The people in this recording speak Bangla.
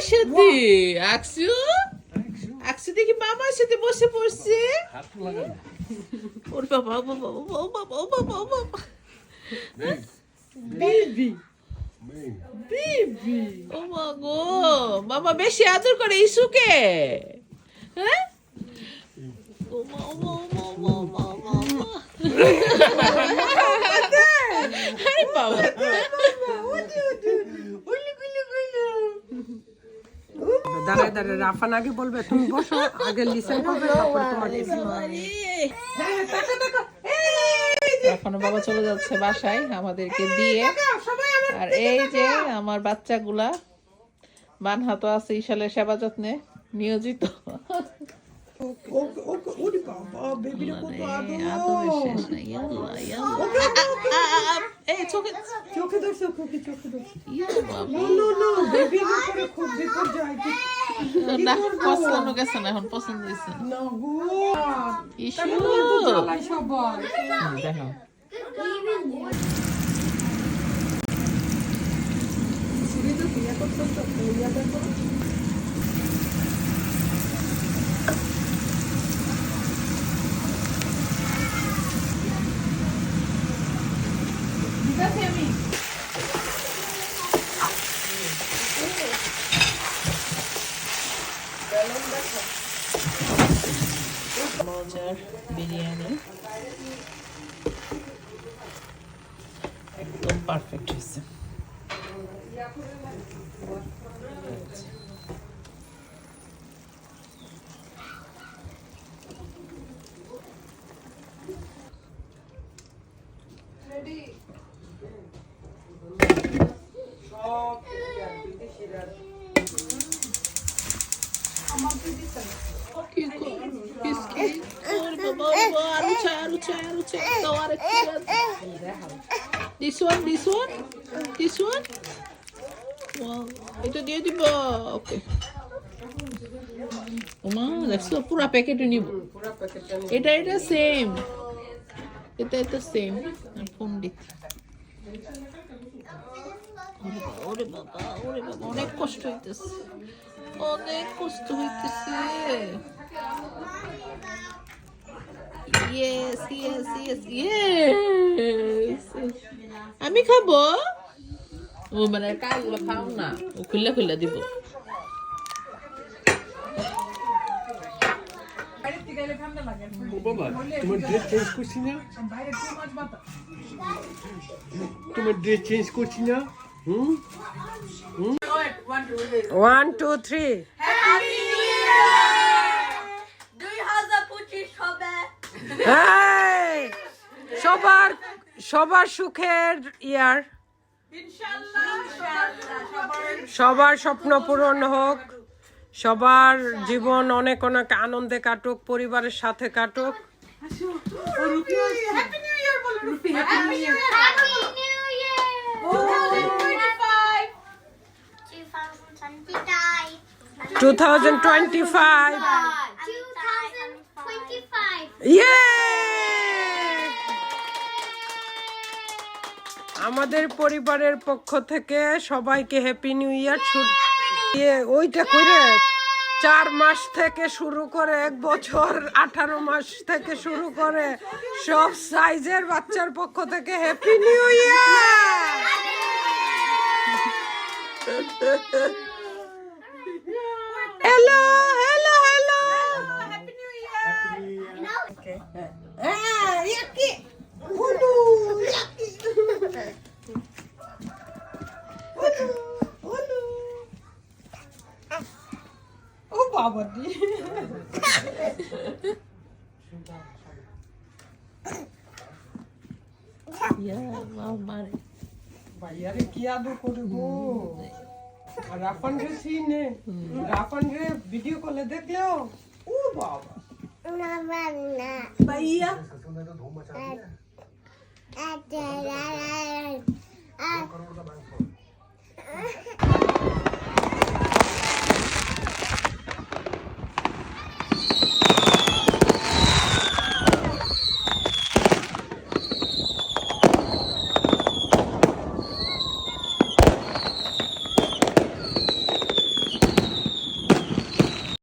মামার সাথে আকসু? আকসু দেখি মামার সাথে বসে পড়ছে। হাত ওর বাবা ও বাবা ও বাবা ও বাবা ও বাবা। বেবি ও মা গো মামা বেশি আদর করে ইসুকে। হ্যাঁ? ও মা ও মা ও মা ও মা ও মা ও মা আরে বাবা দাঁড়ায় দাঁড়ায় রাফান আগে বলবে তুমি বসো আগে লিসেন করবে তারপর তোমার আরে বাবা চলে যাচ্ছে বাসায় আমাদেরকে দিয়ে। আর এই যে আমার বাচ্চাগুলা মানহাত আছে ইশালের সেবা যত্নে নিয়োজিত। মানে শেষ নাই। ইয়াল্লা, ইয়াল্লা। আ, আ, আ, এই চোখে চোখে ধরছো খুকি চোখে ধরছো ইয়া বাবা। নো নো বেবির উপরে খুব বিপর্যয় না পছন্দ গেছে না এখন পছন্দ হয়েছে না গো ইস্যু জ্বালাই সবার দেখো মজার বিরিয়ানি একদম পারফেক্ট হয়েছে কি Malcar biryani. Lompar Fakirisi. Evet. Ready. আলু চাই আলু চাই আলু চাই দাও আরেকটু this one this one this one এটা দিয়ে দিব ওকে ওমা দেখছো পুরা প্যাকেটে নিব এটা এটা সেম এটা এটা সেম ফোন দিচ্ছি অনেক কষ্ট হইতেছে। অনেক কষ্ট হইতেছে। ইয়েস ইয়েস আমি খাব? ও মানে কাজগুলো খাও না, ও খুললে খুললে দিব। তোমার ড্রেস চেঞ্জ করছি না? তোমার ড্রেস চেঞ্জ করছি না? ওয়ান টু থ্রি সবার সবার সুখের ইয়ার। সবার স্বপ্ন পূরণ হোক। সবার জীবন অনেক অনেক আনন্দে কাটুক পরিবারের সাথে কাটুক। আমাদের পরিবারের পক্ষ থেকে সবাইকে হ্যাপি নিউ ইয়ার ওইটা করে চার মাস থেকে শুরু করে এক বছর আঠারো মাস থেকে শুরু করে সব সাইজের বাচ্চার পক্ষ থেকে happy new year hello, hello, hello. Happy New Year. Happy New Year. Okay. Ah, yucky. Udu, yucky. Udu, udu. Oh, Baba di. Yeah, wow, Mari. Bhaiya, re do? সিনে রাফান রে ভিডিও কলে দেখলেও ও বাবা ভাইয়া Ah,